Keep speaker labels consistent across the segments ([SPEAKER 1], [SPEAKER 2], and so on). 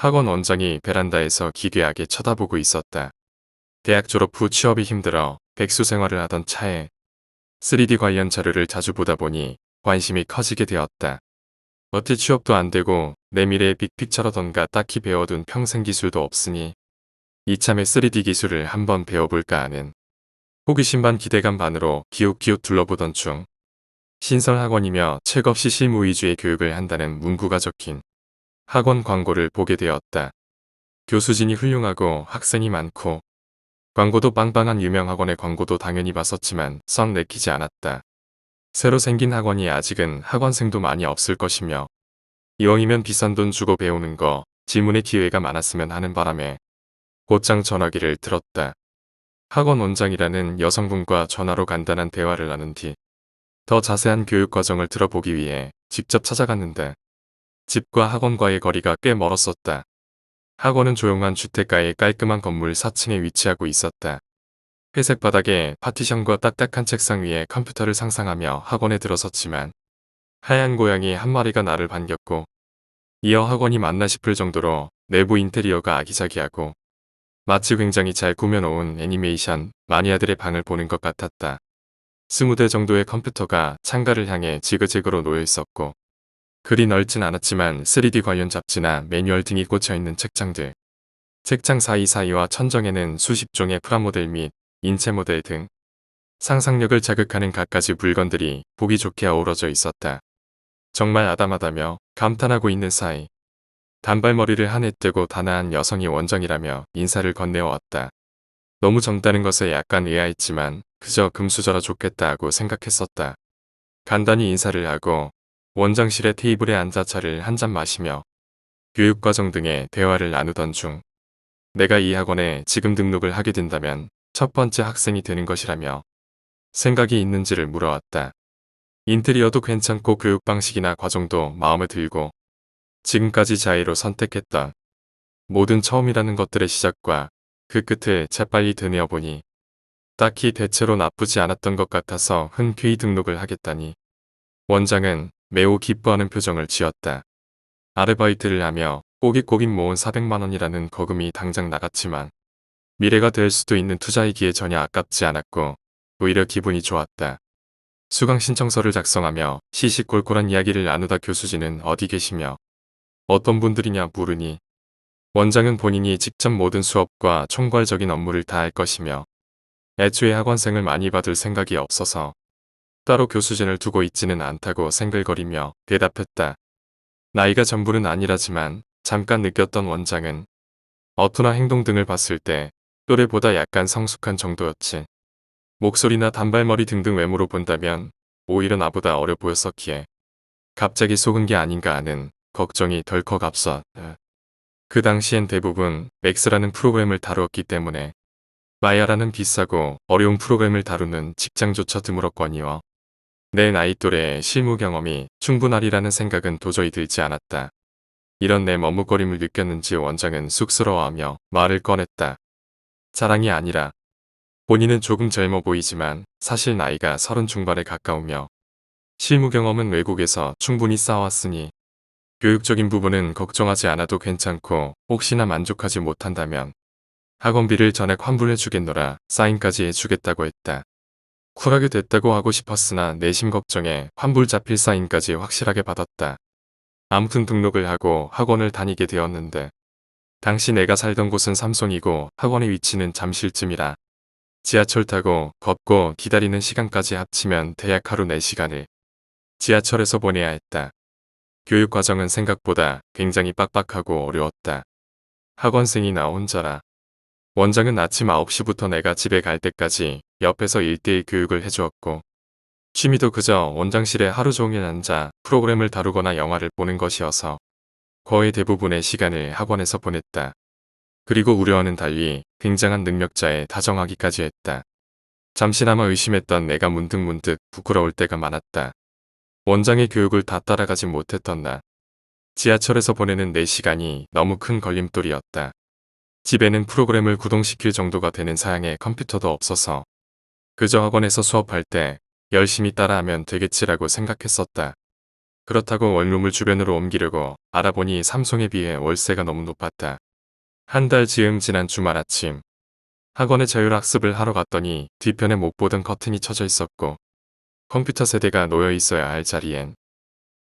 [SPEAKER 1] 학원 원장이 베란다에서 기괴하게 쳐다보고 있었다. 대학 졸업 후 취업이 힘들어 백수 생활을 하던 차에 3D 관련 자료를 자주 보다 보니 관심이 커지게 되었다. 어떻게 취업도 안 되고 내 미래의 빅픽처라던가 딱히 배워둔 평생 기술도 없으니 이참에 3D 기술을 한번 배워볼까 하는 호기심 반 기대감 반으로 기웃기웃 둘러보던 중 신설 학원이며 책 없이 실무 위주의 교육을 한다는 문구가 적힌 학원 광고를 보게 되었다. 교수진이 훌륭하고 학생이 많고 광고도 빵빵한 유명 학원의 광고도 당연히 봤었지만 썩 내키지 않았다. 새로 생긴 학원이 아직은 학원생도 많이 없을 것이며 이왕이면 비싼 돈 주고 배우는 거 질문의 기회가 많았으면 하는 바람에 곧장 전화기를 들었다. 학원 원장이라는 여성분과 전화로 간단한 대화를 나눈 뒤 더 자세한 교육 과정을 들어보기 위해 직접 찾아갔는데 집과 학원과의 거리가 꽤 멀었었다. 학원은 조용한 주택가의 깔끔한 건물 4층에 위치하고 있었다. 회색 바닥에 파티션과 딱딱한 책상 위에 컴퓨터를 상상하며 학원에 들어섰지만 하얀 고양이 한 마리가 나를 반겼고 이어 학원이 맞나 싶을 정도로 내부 인테리어가 아기자기하고 마치 굉장히 잘 꾸며놓은 애니메이션 마니아들의 방을 보는 것 같았다. 스무 대 정도의 컴퓨터가 창가를 향해 지그재그로 놓여 있었고 그리 넓진 않았지만 3D 관련 잡지나 매뉴얼 등이 꽂혀있는 책장들 책장 사이사이와 천정에는 수십 종의 프라모델 및 인체 모델 등 상상력을 자극하는 갖가지 물건들이 보기 좋게 어우러져 있었다. 정말 아담하다며 감탄하고 있는 사이 단발머리를 한 해 뜨고 단아한 여성이 원정이라며 인사를 건네어왔다. 너무 젊다는 것에 약간 의아했지만 그저 금수저라 좋겠다 하고 생각했었다. 간단히 인사를 하고 원장실의 테이블에 앉아 차를 한 잔 마시며 교육과정 등의 대화를 나누던 중 내가 이 학원에 지금 등록을 하게 된다면 첫 번째 학생이 되는 것이라며 생각이 있는지를 물어왔다. 인테리어도 괜찮고 교육 방식이나 과정도 마음에 들고 지금까지 자의로 선택했던 모든 처음이라는 것들의 시작과 그 끝을 재빨리 드내어 보니 딱히 대체로 나쁘지 않았던 것 같아서 흔쾌히 등록을 하겠다니 원장은 매우 기뻐하는 표정을 지었다. 아르바이트를 하며 꼬깃꼬깃 모은 400만원이라는 거금이 당장 나갔지만 미래가 될 수도 있는 투자이기에 전혀 아깝지 않았고 오히려 기분이 좋았다. 수강 신청서를 작성하며 시시콜콜한 이야기를 나누다 교수진은 어디 계시며 어떤 분들이냐 물으니 원장은 본인이 직접 모든 수업과 총괄적인 업무를 다 할 것이며 애초에 학원생을 많이 받을 생각이 없어서 따로 교수진을 두고 있지는 않다고 생글거리며 대답했다. 나이가 전부는 아니라지만 잠깐 느꼈던 원장은 어투나 행동 등을 봤을 때 또래보다 약간 성숙한 정도였지. 목소리나 단발머리 등등 외모로 본다면 오히려 나보다 어려 보였었기에 갑자기 속은 게 아닌가 하는 걱정이 덜컥 앞서 그 당시엔 대부분 맥스라는 프로그램을 다루었기 때문에 마야라는 비싸고 어려운 프로그램을 다루는 직장조차 드물었거니와 내 나이 또래의 실무 경험이 충분하리라는 생각은 도저히 들지 않았다. 이런 내 머뭇거림을 느꼈는지 원장은 쑥스러워하며 말을 꺼냈다. 자랑이 아니라 본인은 조금 젊어 보이지만 사실 나이가 서른 중반에 가까우며 실무 경험은 외국에서 충분히 쌓아왔으니 교육적인 부분은 걱정하지 않아도 괜찮고 혹시나 만족하지 못한다면 학원비를 전액 환불해 주겠노라 사인까지 해주겠다고 했다. 쿨하게 됐다고 하고 싶었으나 내심 걱정에 환불 잡힐 사인까지 확실하게 받았다. 아무튼 등록을 하고 학원을 다니게 되었는데 당시 내가 살던 곳은 삼성이고 학원의 위치는 잠실쯤이라 지하철 타고 걷고 기다리는 시간까지 합치면 대략 하루 4시간을 지하철에서 보내야 했다. 교육 과정은 생각보다 굉장히 빡빡하고 어려웠다. 학원생이 나 혼자라. 원장은 아침 9시부터 내가 집에 갈 때까지 옆에서 일대일 교육을 해주었고 취미도 그저 원장실에 하루 종일 앉아 프로그램을 다루거나 영화를 보는 것이어서 거의 대부분의 시간을 학원에서 보냈다. 그리고 우려와는 달리 굉장한 능력자에 다정하기까지 했다. 잠시나마 의심했던 내가 문득문득 부끄러울 때가 많았다. 원장의 교육을 다 따라가지 못했던 나. 지하철에서 보내는 4시간이 너무 큰 걸림돌이었다. 집에는 프로그램을 구동시킬 정도가 되는 사양의 컴퓨터도 없어서 그저 학원에서 수업할 때 열심히 따라하면 되겠지라고 생각했었다. 그렇다고 원룸을 주변으로 옮기려고 알아보니 삼성에 비해 월세가 너무 높았다. 한 달 즈음 지난 주말 아침 학원에 자율학습을 하러 갔더니 뒤편에 못 보던 커튼이 쳐져 있었고 컴퓨터 세대가 놓여 있어야 할 자리엔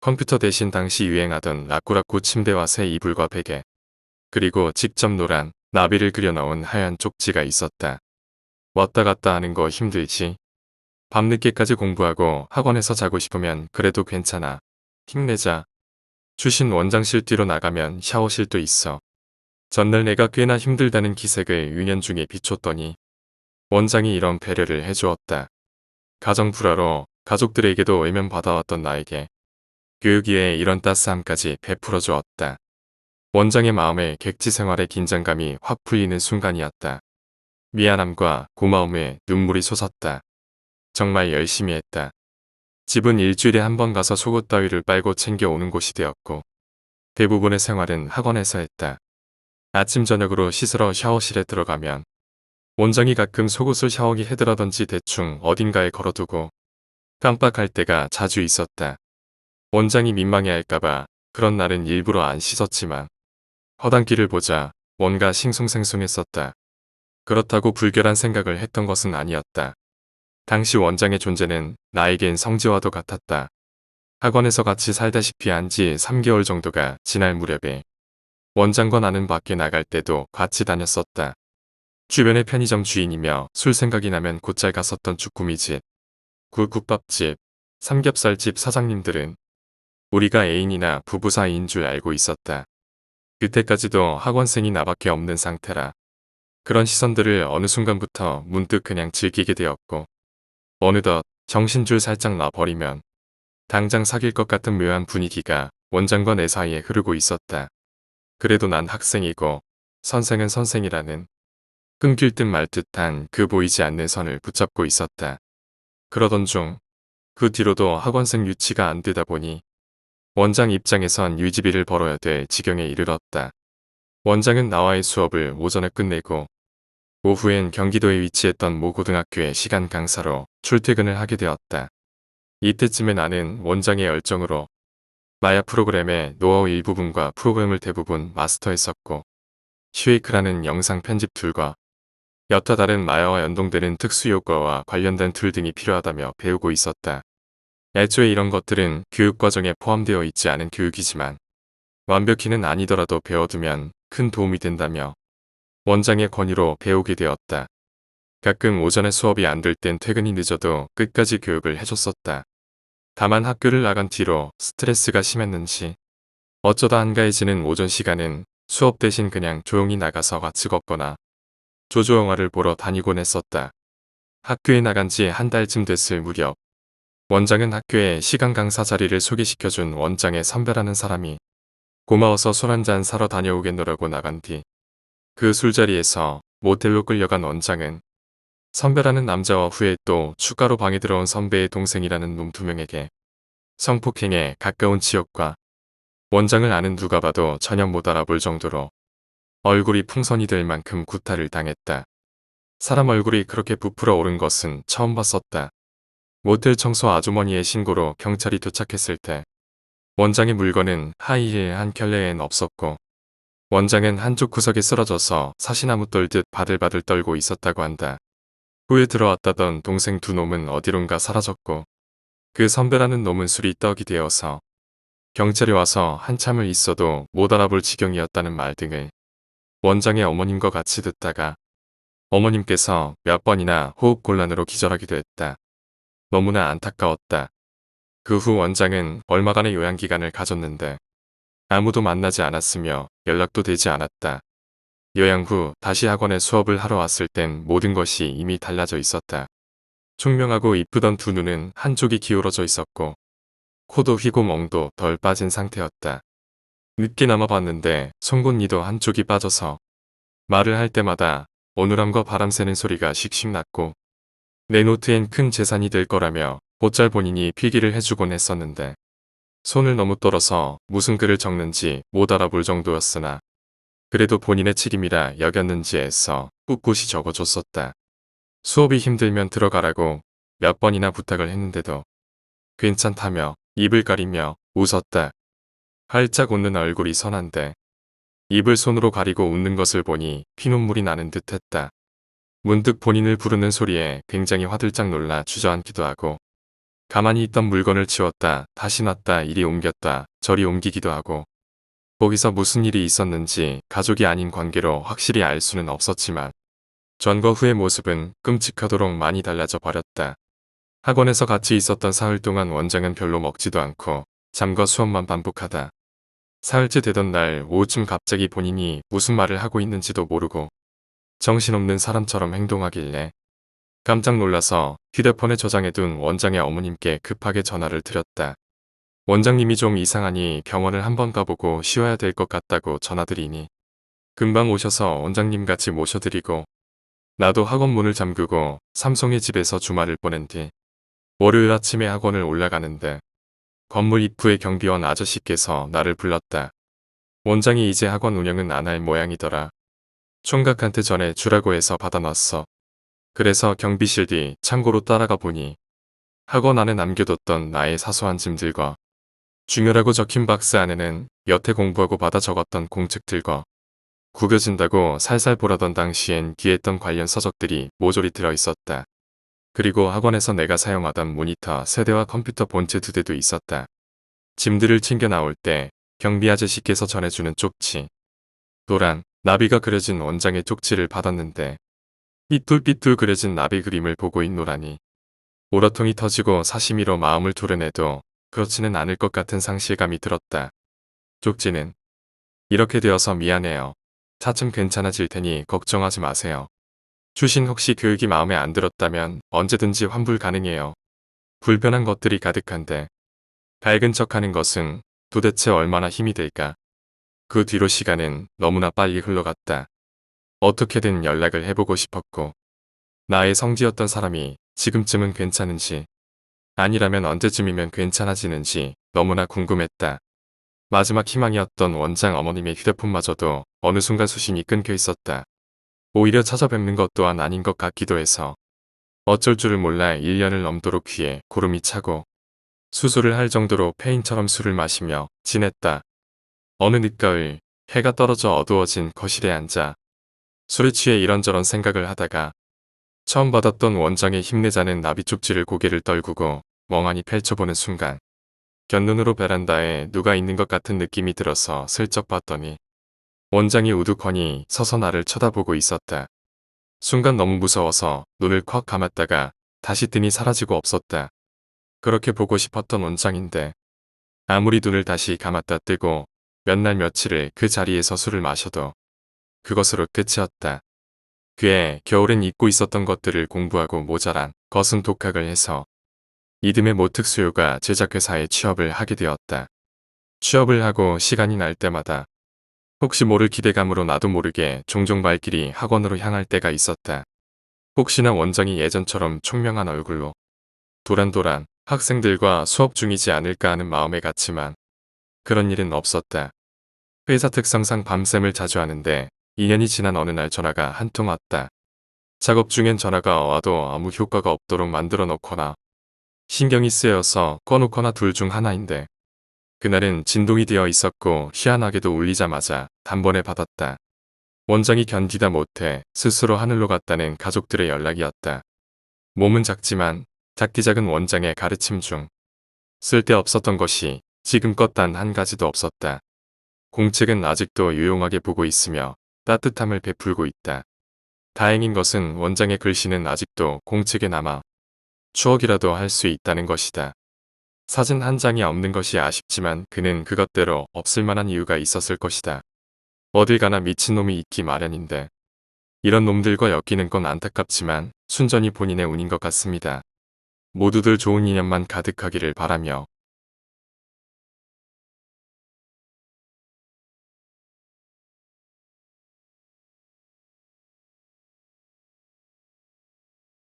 [SPEAKER 1] 컴퓨터 대신 당시 유행하던 라꾸라꾸 침대와 새 이불과 베개 그리고 직접 노란 나비를 그려넣은 하얀 쪽지가 있었다. 왔다 갔다 하는 거 힘들지? 밤늦게까지 공부하고 학원에서 자고 싶으면 그래도 괜찮아. 힘내자. 주신 원장실 뒤로 나가면 샤워실도 있어. 전날 내가 꽤나 힘들다는 기색을 유년중에 비췄더니 원장이 이런 배려를 해주었다. 가정 불화로 가족들에게도 외면받아왔던 나에게 교육위에 이런 따스함까지 베풀어 주었다. 원장의 마음에 객지 생활의 긴장감이 확 풀리는 순간이었다. 미안함과 고마움에 눈물이 솟았다. 정말 열심히 했다. 집은 일주일에 한 번 가서 속옷 따위를 빨고 챙겨오는 곳이 되었고 대부분의 생활은 학원에서 했다. 아침 저녁으로 씻으러 샤워실에 들어가면 원장이 가끔 속옷을 샤워기 헤드라든지 대충 어딘가에 걸어두고 깜빡할 때가 자주 있었다. 원장이 민망해할까봐 그런 날은 일부러 안 씻었지만 허당기를 보자 뭔가 싱숭생숭했었다. 그렇다고 불결한 생각을 했던 것은 아니었다. 당시 원장의 존재는 나에겐 성지와도 같았다. 학원에서 같이 살다시피 한 지 3개월 정도가 지날 무렵에 원장과 나는 밖에 나갈 때도 같이 다녔었다. 주변의 편의점 주인이며 술 생각이 나면 곧잘 갔었던 주꾸미집, 굴국밥집, 삼겹살집 사장님들은 우리가 애인이나 부부 사이인 줄 알고 있었다. 그때까지도 학원생이 나밖에 없는 상태라 그런 시선들을 어느 순간부터 문득 그냥 즐기게 되었고 어느덧 정신줄 살짝 놔버리면 당장 사귈 것 같은 묘한 분위기가 원장과 내 사이에 흐르고 있었다. 그래도 난 학생이고 선생은 선생이라는 끊길 듯 말 듯한 그 보이지 않는 선을 붙잡고 있었다. 그러던 중 그 뒤로도 학원생 유치가 안 되다 보니 원장 입장에선 유지비를 벌어야 될 지경에 이르렀다. 원장은 나와의 수업을 오전에 끝내고 오후엔 경기도에 위치했던 모 고등학교의 시간 강사로 출퇴근을 하게 되었다. 이때쯤에 나는 원장의 열정으로 마야 프로그램의 노하우 일부분과 프로그램을 대부분 마스터했었고 슈웨이크라는 영상 편집 툴과 여타 다른 마야와 연동되는 특수 효과와 관련된 툴 등이 필요하다며 배우고 있었다. 애초에 이런 것들은 교육과정에 포함되어 있지 않은 교육이지만 완벽히는 아니더라도 배워두면 큰 도움이 된다며 원장의 권유로 배우게 되었다. 가끔 오전에 수업이 안 될 땐 퇴근이 늦어도 끝까지 교육을 해줬었다. 다만 학교를 나간 뒤로 스트레스가 심했는지 어쩌다 한가해지는 오전 시간은 수업 대신 그냥 조용히 나가서 같이 걷거나 조조 영화를 보러 다니곤 했었다. 학교에 나간 지 한 달쯤 됐을 무렵 원장은 학교에 시간 강사 자리를 소개시켜준 원장의 선배라는 사람이 고마워서 술 한 잔 사러 다녀오겠노라고 나간 뒤 그 술자리에서 모텔로 끌려간 원장은 선배라는 남자와 후에 또 추가로 방에 들어온 선배의 동생이라는 놈 두 명에게 성폭행에 가까운 지역과 원장을 아는 누가 봐도 전혀 못 알아볼 정도로 얼굴이 풍선이 될 만큼 구타를 당했다. 사람 얼굴이 그렇게 부풀어 오른 것은 처음 봤었다. 모텔 청소 아주머니의 신고로 경찰이 도착했을 때 원장의 물건은 하이힐 한 켤레엔 없었고 원장은 한쪽 구석에 쓰러져서 사시나무 떨듯 바들바들 떨고 있었다고 한다. 후에 들어왔다던 동생 두 놈은 어디론가 사라졌고 그 선배라는 놈은 술이 떡이 되어서 경찰이 와서 한참을 있어도 못 알아볼 지경이었다는 말 등을 원장의 어머님과 같이 듣다가 어머님께서 몇 번이나 호흡곤란으로 기절하기도 했다. 너무나 안타까웠다. 그 후 원장은 얼마간의 요양기간을 가졌는데 아무도 만나지 않았으며 연락도 되지 않았다. 요양 후 다시 학원에 수업을 하러 왔을 땐 모든 것이 이미 달라져 있었다. 총명하고 이쁘던 두 눈은 한쪽이 기울어져 있었고 코도 휘고 멍도 덜 빠진 상태였다. 늦게나마 봤는데 송곳니도 한쪽이 빠져서 말을 할 때마다 어눌함과 바람 새는 소리가 씩씩 났고 내 노트엔 큰 재산이 될 거라며 곧잘 본인이 필기를 해주곤 했었는데 손을 너무 떨어서 무슨 글을 적는지 못 알아볼 정도였으나 그래도 본인의 책임이라 여겼는지 애써 꿋꿋이 적어줬었다. 수업이 힘들면 들어가라고 몇 번이나 부탁을 했는데도 괜찮다며 입을 가리며 웃었다. 활짝 웃는 얼굴이 선한데 입을 손으로 가리고 웃는 것을 보니 피눈물이 나는 듯했다. 문득 본인을 부르는 소리에 굉장히 화들짝 놀라 주저앉기도 하고 가만히 있던 물건을 치웠다 다시 놨다 이리 옮겼다 저리 옮기기도 하고 거기서 무슨 일이 있었는지 가족이 아닌 관계로 확실히 알 수는 없었지만 전과 후의 모습은 끔찍하도록 많이 달라져 버렸다. 학원에서 같이 있었던 사흘 동안 원장은 별로 먹지도 않고 잠과 수업만 반복하다. 사흘째 되던 날 오후쯤 갑자기 본인이 무슨 말을 하고 있는지도 모르고 정신없는 사람처럼 행동하길래 깜짝 놀라서 휴대폰에 저장해둔 원장의 어머님께 급하게 전화를 드렸다. 원장님이 좀 이상하니 병원을 한번 가보고 쉬어야 될 것 같다고 전화드리니 금방 오셔서 원장님 같이 모셔드리고 나도 학원 문을 잠그고 삼성의 집에서 주말을 보낸 뒤 월요일 아침에 학원을 올라가는데 건물 입구의 경비원 아저씨께서 나를 불렀다. 원장이 이제 학원 운영은 안 할 모양이더라. 총각한테 전에 주라고 해서 받아놨어. 그래서 경비실 뒤 창고로 따라가 보니 학원 안에 남겨뒀던 나의 사소한 짐들과 중요라고 적힌 박스 안에는 여태 공부하고 받아 적었던 공책들과 구겨진다고 살살 보라던 당시엔 귀했던 관련 서적들이 모조리 들어있었다. 그리고 학원에서 내가 사용하던 모니터 세대와 컴퓨터 본체 두 대도 있었다. 짐들을 챙겨 나올 때 경비 아저씨께서 전해주는 쪽지. 노란 나비가 그려진 원장의 쪽지를 받았는데 삐뚤삐뚤 그려진 나비 그림을 보고 있노라니 오러통이 터지고 사시미로 마음을 도려내도 그렇지는 않을 것 같은 상실감이 들었다. 쪽지는 이렇게 되어서 미안해요. 차츰 괜찮아질 테니 걱정하지 마세요. 주신 혹시 교육이 마음에 안 들었다면 언제든지 환불 가능해요. 불편한 것들이 가득한데 밝은 척하는 것은 도대체 얼마나 힘이 될까. 그 뒤로 시간은 너무나 빨리 흘러갔다. 어떻게든 연락을 해보고 싶었고 나의 성지였던 사람이 지금쯤은 괜찮은지 아니라면 언제쯤이면 괜찮아지는지 너무나 궁금했다. 마지막 희망이었던 원장 어머님의 휴대폰마저도 어느 순간 수신이 끊겨 있었다. 오히려 찾아뵙는 것 또한 아닌 것 같기도 해서 어쩔 줄을 몰라 1년을 넘도록 귀에 구름이 차고 수술을 할 정도로 페인처럼 술을 마시며 지냈다. 어느 늦가을 해가 떨어져 어두워진 거실에 앉아 술에 취해 이런저런 생각을 하다가 처음 받았던 원장의 힘내자는 나비 쪽지를 고개를 떨구고 멍하니 펼쳐보는 순간 곁눈으로 베란다에 누가 있는 것 같은 느낌이 들어서 슬쩍 봤더니 원장이 우두커니 서서 나를 쳐다보고 있었다. 순간 너무 무서워서 눈을 콱 감았다가 다시 뜨니 사라지고 없었다. 그렇게 보고 싶었던 원장인데 아무리 눈을 다시 감았다 뜨고 몇 날 며칠을 그 자리에서 술을 마셔도 그것으로 끝이었다. 그에 겨울엔 잊고 있었던 것들을 공부하고 모자란 거슴 독학을 해서 이듬해 모특수요가 제작회사에 취업을 하게 되었다. 취업을 하고 시간이 날 때마다 혹시 모를 기대감으로 나도 모르게 종종 발길이 학원으로 향할 때가 있었다. 혹시나 원장이 예전처럼 총명한 얼굴로 도란도란 학생들과 수업 중이지 않을까 하는 마음에 갔지만 그런 일은 없었다. 회사 특성상 밤샘을 자주 하는데 2년이 지난 어느 날 전화가 한 통 왔다. 작업 중엔 전화가 와도 아무 효과가 없도록 만들어 놓거나 신경이 쓰여서 꺼놓거나 둘 중 하나인데 그날은 진동이 되어 있었고 희한하게도 울리자마자 단번에 받았다. 원장이 견디다 못해 스스로 하늘로 갔다는 가족들의 연락이었다. 몸은 작지만 작디 작은 원장의 가르침 중 쓸데없었던 것이 지금껏 단 한 가지도 없었다. 공책은 아직도 유용하게 보고 있으며 따뜻함을 베풀고 있다. 다행인 것은 원장의 글씨는 아직도 공책에 남아 추억이라도 할 수 있다는 것이다. 사진 한 장이 없는 것이 아쉽지만 그는 그것대로 없을 만한 이유가 있었을 것이다. 어딜 가나 미친놈이 있기 마련인데 이런 놈들과 엮이는 건 안타깝지만 순전히 본인의 운인 것 같습니다. 모두들 좋은 인연만 가득하기를 바라며